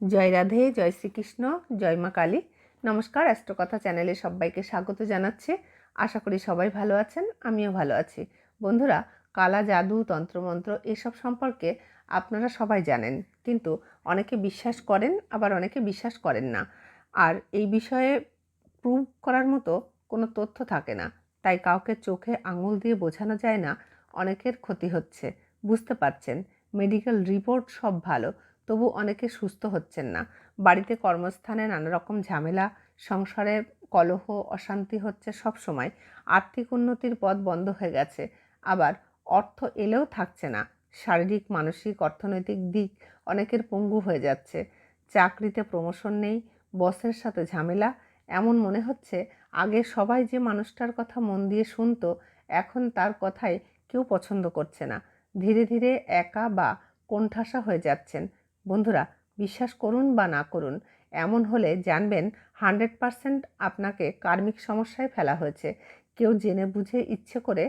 জয় রাধে, জয় শ্রীকৃষ্ণ, জয় মা কালী। নমস্কার, অ্যাস্ট্রোকথা চ্যানেলে সবাইকে স্বাগত জানাচ্ছি। আশা করি সবাই ভালো আছেন, আমিও ভালো আছি। বন্ধুরা, কালা জাদু, তন্ত্রমন্ত্র এসব সম্পর্কে আপনারা সবাই জানেন, কিন্তু অনেকে বিশ্বাস করেন, আবার অনেকে বিশ্বাস করেন না। আর এই বিষয়ে প্রুভ করার মতো কোনো তথ্য থাকে না, তাই কাউকে চোখে আঙুল দিয়ে বোঝানো যায় না, অনেকের ক্ষতি হচ্ছে। বুঝতে পারছেন মেডিকেল রিপোর্ট সব ভালো। তবু অনেকে সুস্থ হচ্ছেন না। বাড়িতে কর্মস্থানে নানা রকম ঝামেলা, সংসারে কলহ, অশান্তি হচ্ছে সব সময়। আর্থিক উন্নতির পথ বন্ধ হয়ে গেছে। আবার অর্থ এলেও থাকছে না। শারীরিক, মানসিক, অর্থনৈতিক দিক অনেকের পঙ্গু হয়ে যাচ্ছে। চাকরিতে প্রমোশন নেই, বসের সাথে ঝামেলা। এমন মনে হচ্ছে, আগে সবাই যে মানুষটার কথা মন দিয়ে শুনতো, এখন তার কথাই কেউ পছন্দ করছে না। ধীরে ধীরে একা বা কোণঠাসা হয়ে যাচ্ছেন। বন্ধুরা, বিশ্বাস করুন বা না করুন, এমন হলে জানবেন হান্ড্রেড পারসেন্ট আপনাকে কার্মিক সমস্যায় ফেলা হয়েছে। কেউ জেনে বুঝে ইচ্ছে করে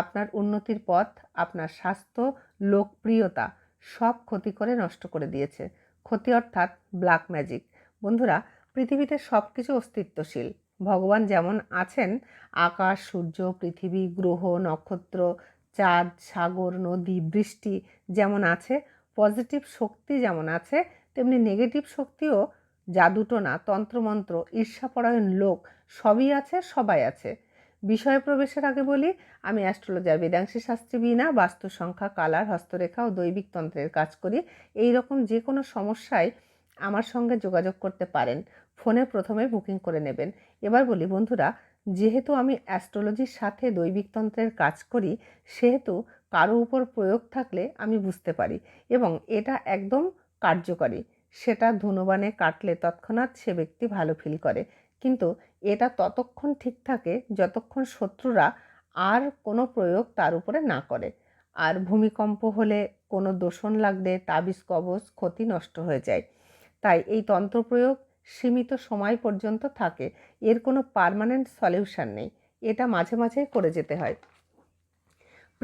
আপনার উন্নতির পথ, আপনার স্বাস্থ্য, লোকপ্রিয়তা সব ক্ষতি করে নষ্ট করে দিয়েছে। ক্ষতি অর্থাৎ ব্ল্যাক ম্যাজিক বন্ধুরা, পৃথিবীতে সব কিছু অস্তিত্বশীল। ভগবান যেমন আছেন, আকাশ, সূর্য, পৃথিবী, গ্রহ, নক্ষত্র, চাঁদ, সাগর, নদী, বৃষ্টি যেমন আছে পজিটিভ শক্তি যেমন আছে, তেমনি নেগেটিভ শক্তিও জাদুটোনা তন্ত্রমন্ত্র, ঈর্ষাপরায়ণ লোক সবই আছে, সবাই আছে। বিষয়ে প্রবেশের আগে বলি, আমি অ্যাস্ট্রোলজার, বেদাংশী শাস্ত্রী বিনা, বাস্তু সংখ্যা, কালার, হস্তরেখা ও দৈবিক তন্ত্রের কাজ করি। এই রকম যে কোনো সমস্যায় আমার সঙ্গে যোগাযোগ করতে পারেন। ফোনে প্রথমে বুকিং করে নেবেন। এবার বলি, বন্ধুরা, যেহেতু আমি অ্যাস্ট্রোলজির সাথে দৈবিক তন্ত্রের কাজ করি, সেহেতু কারও উপর প্রয়োগ থাকলে আমি বুঝতে পারি এবং এটা একদম কার্যকরী। সেটা ধনুবানে কাটলে তৎক্ষণাৎ সে ব্যক্তি ভালো ফিল করে। কিন্তু এটা ততক্ষণ ঠিক থাকে যতক্ষণ শত্রুরা আর কোনো প্রয়োগ তার উপরে না করে। আর ভূমিকম্প হলে কোনো দোষণ লাগলে তাবিজ কবচ ক্ষতি নষ্ট হয়ে যায়। তাই এই তন্ত্র প্রয়োগ সীমিত সময় পর্যন্ত থাকে। এর কোনো পারমানেন্ট সলিউশন নেই। এটা মাঝে মাঝে করে যেতে হয়।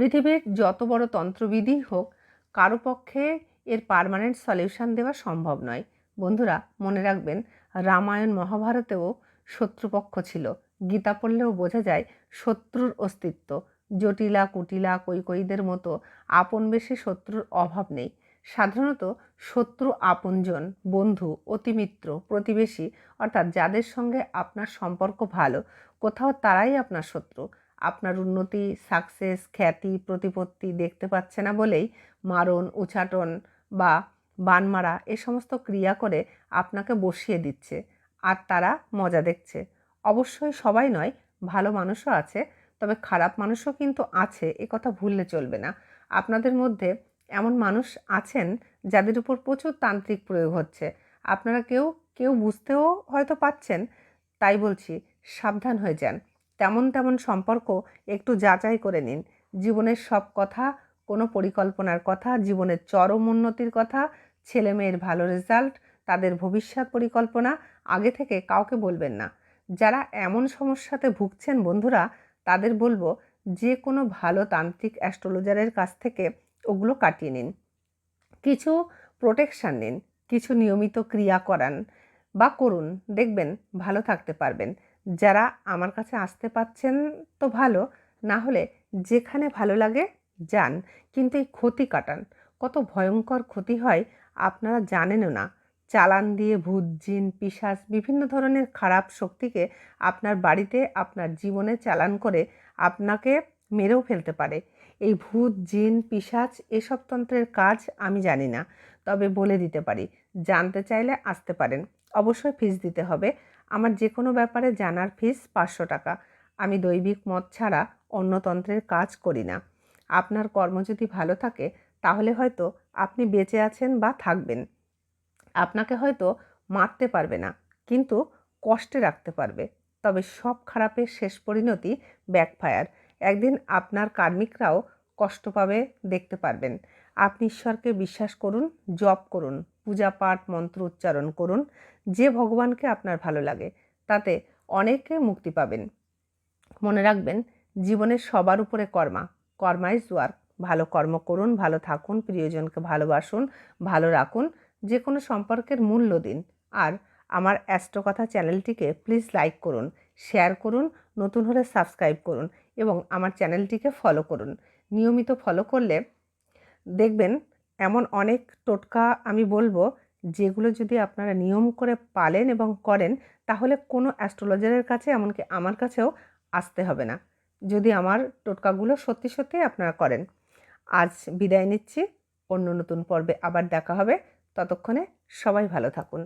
পৃথিবীর যত বড় তন্ত্রবিধি হোক, কারও পক্ষে এর পারমানেন্ট সলিউশন দেওয়া সম্ভব নয়। বন্ধুরা, মনে রাখবেন, রামায়ণ মহাভারতেও শত্রুপক্ষ ছিল। গীতা পড়লেও বোঝা যায়, শত্রুর অস্তিত্ব। জটিলা, কুটিলা, কৈকইদের মতো আপন বেশি শত্রুর অভাব নেই। সাধারণত শত্রু আপনজন, বন্ধু, অতিমিত্র, প্রতিবেশী, অর্থাৎ যাদের সঙ্গে আপনার সম্পর্ক ভালো, কোথাও তারাই আপনার শত্রু। আপনার উন্নতি সাকসেস খ্যাতি, প্রতিপত্তি দেখতে পাচ্ছে না বলেই মারণ, উচাটন বা বান মারা এ সমস্ত ক্রিয়া করে আপনাকে বসিয়ে দিচ্ছে আর তারা মজা দেখছে। অবশ্যই সবাই নয়, ভালো মানুষও আছে, তবে খারাপ মানুষও কিন্তু আছে, এ কথা ভুললে চলবে না। আপনাদের মধ্যে এমন মানুষ আছেন যাদের উপর প্রচুর তান্ত্রিক প্রয়োগ হচ্ছে। আপনারা কেউ কেউ বুঝতেও হয়তো পাচ্ছেন, তাই বলছি, সাবধান হয়ে যান। তেমন তেমন সম্পর্ক একটু যাচাই করে নিন। জীবনের সব কথা, কোনো পরিকল্পনার কথা, জীবনের চরম উন্নতির কথা ছেলে মেয়ের ভালো রেজাল্ট তাদের ভবিষ্যৎ পরিকল্পনা, আগে থেকে কাউকে বলবেন না। যারা এমন সমস্যাতে ভুগছেন বন্ধুরা, তাদের বলব যে কোনো ভালো তান্ত্রিক অ্যাস্ট্রোলজারের কাছ থেকে ওগুলো কাটিয়ে নিন। কিছু প্রোটেকশান নিন, কিছু নিয়মিত ক্রিয়া করান বা করুন, দেখবেন ভালো থাকতে পারবেন। যারা আমার কাছে আসতে পাচ্ছেন তো ভালো, না হলে যেখানে ভালো লাগে যান। কিন্তু এই ক্ষতি কাটান, কত ভয়ঙ্কর ক্ষতি হয় আপনারা জানেনও না। চালান দিয়ে ভূত, জিন পিসাস বিভিন্ন ধরনের খারাপ শক্তিকে আপনার বাড়িতে, আপনার জীবনে চালান করে আপনাকে মেরেও ফেলতে পারে। এই ভূত, জিন পিসাচ এসব তন্ত্রের কাজ আমি জানি না, তবে বলে দিতে পারি, জানতে চাইলে আসতে পারেন। অবশ্যই ফিস দিতে হবে। আমার যে কোনো ব্যাপারে জানার ফিস পাঁচশো টাকা। আমি দৈবিক মত ছাড়া অন্য তন্ত্রের কাজ করি না। আপনার কর্ম যদি ভালো থাকে, তাহলে হয়তো আপনি বেঁচে আছেন বা থাকবেন। আপনাকে হয়তো মারতে পারবে না, কিন্তু কষ্টে রাখতে পারবে। তবে সব খারাপের শেষ পরিণতি ব্যাকফায়ার একদিন আপনার কার্মিকরাও কষ্ট পাবে দেখতে পারবেন। আপনি ঈশ্বরকে বিশ্বাস করুন, জপ করুন, পূজা পাঠ, মন্ত্র উচ্চারণ করুন, যে ভগবানকে আপনার ভালো লাগে, তাতে অনেকে মুক্তি পাবেন। মনে রাখবেন জীবনের সবার উপরে কর্মা কর্মা ইজ ওয়ার্ক। ভালো কর্ম করুন, ভালো থাকুন, প্রিয়জনকে ভালোবাসুন, ভালো রাখুন যে কোনো সম্পর্কের মূল্য দিন। আর আমার অ্যাস্ট্রোকথা চ্যানেলটিকে প্লিজ লাইক করুন, শেয়ার করুন, নতুন হলে সাবস্ক্রাইব করুন এবং আমার চ্যানেলটিকে ফলো করুন। নিয়মিত ফলো করলে দেখবেন এমন অনেক টোটকা আমি বলব যেগুলো যদি আপনারা নিয়ম করে পালেন এবং করেন, তাহলে কোনো অ্যাস্ট্রোলজারের কাছে এমনকি আমার কাছেও আসতে হবে না। যদি আমার টোটকাগুলো সত্যি সত্যি আপনারা করেন। আজ বিদায় নিচ্ছি, অন্য নতুন পর্বে আবার দেখা হবে। ততক্ষণে সবাই ভালো থাকুন।